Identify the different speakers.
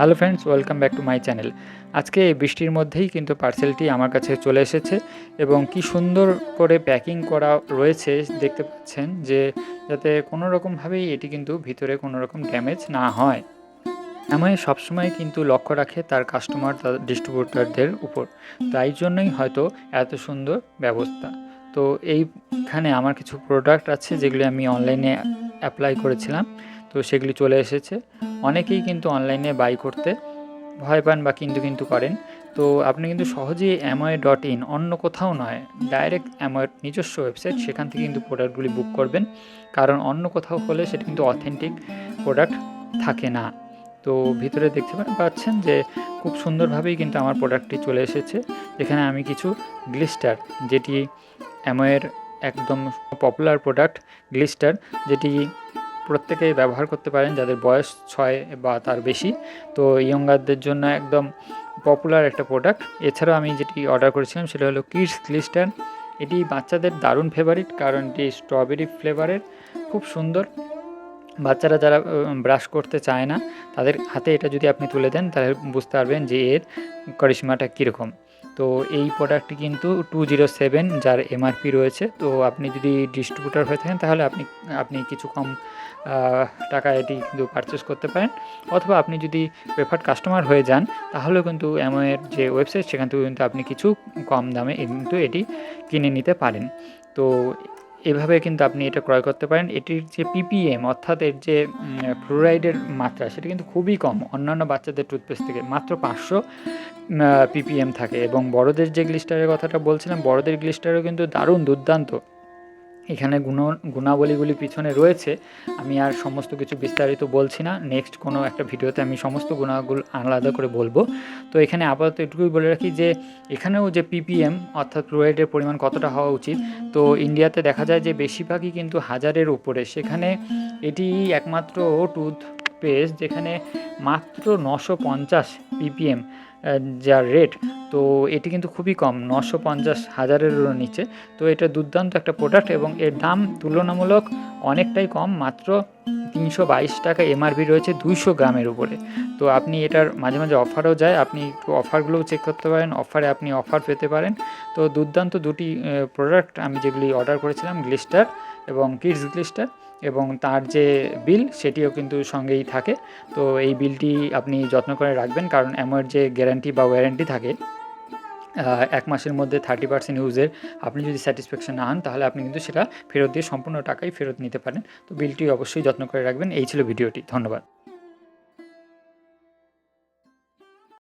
Speaker 1: Hello friends welcome back to my channel আজকে এই বৃষ্টির মধ্যেই কিন্তু পার্সেলটি আমার কাছে চলে এসেছে এবং কি সুন্দর করে প্যাকিং করা রয়েছে দেখতে পাচ্ছেন যে যাতে কোনো রকমভাবেই এটি কিন্তু ভিতরে কোনো রকম ড্যামেজ না হয়। এমআই সবসময় কিন্তু লক্ষ্য রাখে তার কাস্টমার তার ডিস্ট্রিবিউটারদের উপর। তাই জন্যই হয়তো এত সুন্দর ব্যবস্থা। তো এইখানে আমার কিছু প্রোডাক্ট আছে যেগুলি আমি অনলাইনে অ্যাপ্লাই করেছিলাম। তো সেগুলি চলে এসেছে। অনেকেই কিন্তু অনলাইনে বাই করতে ভয় পান বা কিন্তু কিন্তু করেন। তো আপনি কিন্তু সহজেই অ্যাময় ডট ইন অন্য কোথাও নয় ডাইরেক্ট অ্যাময়ের নিজস্ব ওয়েবসাইট সেখান থেকে কিন্তু প্রোডাক্টগুলি বুক করবেন। কারণ অন্য কোথাও হলে সেটা কিন্তু অথেন্টিক প্রোডাক্ট থাকে না। তো ভিতরে দেখতে পাচ্ছেন যে খুব সুন্দরভাবেই কিন্তু আমার প্রোডাক্টটি চলে এসেছে। যেখানে আমি কিছু গ্লিস্টার যেটি অ্যাময়ের একদম পপুলার প্রোডাক্ট গ্লিস্টার যেটি প্রত্যেকেই ব্যবহার করতে পারেন যাদের বয়স ছয় বা তার বেশি। তো ইয়ঙ্গারদের জন্য একদম পপুলার একটা প্রোডাক্ট এছাড়াও আমি যেটি অর্ডার করেছিলাম সেটা হলো কিডস গ্লিস্টার এটি বাচ্চাদের দারুণ ফেভারিট কারণ এটি স্ট্রবেরি ফ্লেভারের খুব সুন্দর। বাচ্চারা যারা ব্রাশ করতে চায় না, তাদের হাতে এটা যদি আপনি তুলে দেন, তাহলে বুঝতে পারবেন যে এর করিশ্মাটা কীরকম। তো এই প্রোডাক্টটি কিন্তু টু জিরো সেভেন যার এমআরপি রয়েছে, তো আপনি যদি ডিস্ট্রিবিউটার হয়ে থাকেন তাহলে আপনি আপনি কিছু কম টাকা এটি কিন্তু পারচেস করতে পারেন। অথবা আপনি যদি প্রেফার্ড কাস্টমার হয়ে যান, তাহলেও কিন্তু অ্যামোয়ের যে ওয়েবসাইট সেখান থেকে কিন্তু আপনি কিছু কম দামে কিন্তু এটি কিনে নিতে পারেন। তো এভাবে কিন্তু আপনি এটা ক্রয় করতে পারেন। এটির যে পিপিএম অর্থাৎ এর যে ফ্লোরাইডের মাত্রা, সেটা কিন্তু খুবই কম। অন্যান্য বাচ্চাদের টুথপেস্ট থেকে মাত্র পাঁচশো পিপিএম থাকে এবং বড়দের যে গ্লিস্টারের কথাটা বলছিলাম, বড়দের গ্লিস্টারও কিন্তু দারুণ দুর্দান্ত। এখানে গুণ, গুণাবলীগুলি পিছনে রয়েছে। আমি আর সমস্ত কিছু বিস্তারিত বলছি না। নেক্সট কোনো একটা ভিডিওতে আমি সমস্ত গুণাগুলো আলাদা করে বলব। তো এখানে আপাতত এটুকুই বলে রাখি যে, এখানেও যে পিপিএম অর্থাৎ ফ্লোরাইডের পরিমাণ কতটা হওয়া উচিত, তো ইন্ডিয়াতে দেখা যায় যে বেশিরভাগই কিন্তু হাজারের উপরে। সেখানে এটি একমাত্র টুথপেস্ট যেখানে মাত্র নশো পঞ্চাশ পিপিএম যার রেট তো এটি কিন্তু খুবই কম, নশো পঞ্চাশ হাজারেরও নিচে। তো এটা দুর্দান্ত একটা প্রোডাক্ট এবং এর দাম তুলনামূলক অনেকটাই কম, মাত্র তিনশো বাইশ টাকা এমআরপি রয়েছে দুইশো গ্রামের উপরে। তো আপনি এটার মাঝে মাঝে অফারও যায়, আপনি একটু অফারগুলোও চেক করতে পারেন, অফারে আপনি অফার পেতে পারেন। তো দুর্দান্ত দুটি প্রোডাক্ট আমি যেগুলি অর্ডার করেছিলাম গ্লিস্টার এবং কিডস গ্লিস্টার এবং তার যে বিল সেটিও কিন্তু সঙ্গেই থাকে। তো এই বিলটি আপনি যত্ন করে রাখবেন, কারণ এমন যে গ্যারান্টি বা ওয়ারেন্টি থাকে এক মাসের মধ্যে থার্টি পার্সেন্ট ইউজের আপনি যদি স্যাটিসফ্যাকশন না হন, তাহলে আপনি কিন্তু সেটা ফেরত দিয়ে সম্পূর্ণ টাকাই ফেরত নিতে পারেন। তো বিলটি অবশ্যই যত্ন করে রাখবেন। এই ছিল ভিডিওটি। ধন্যবাদ।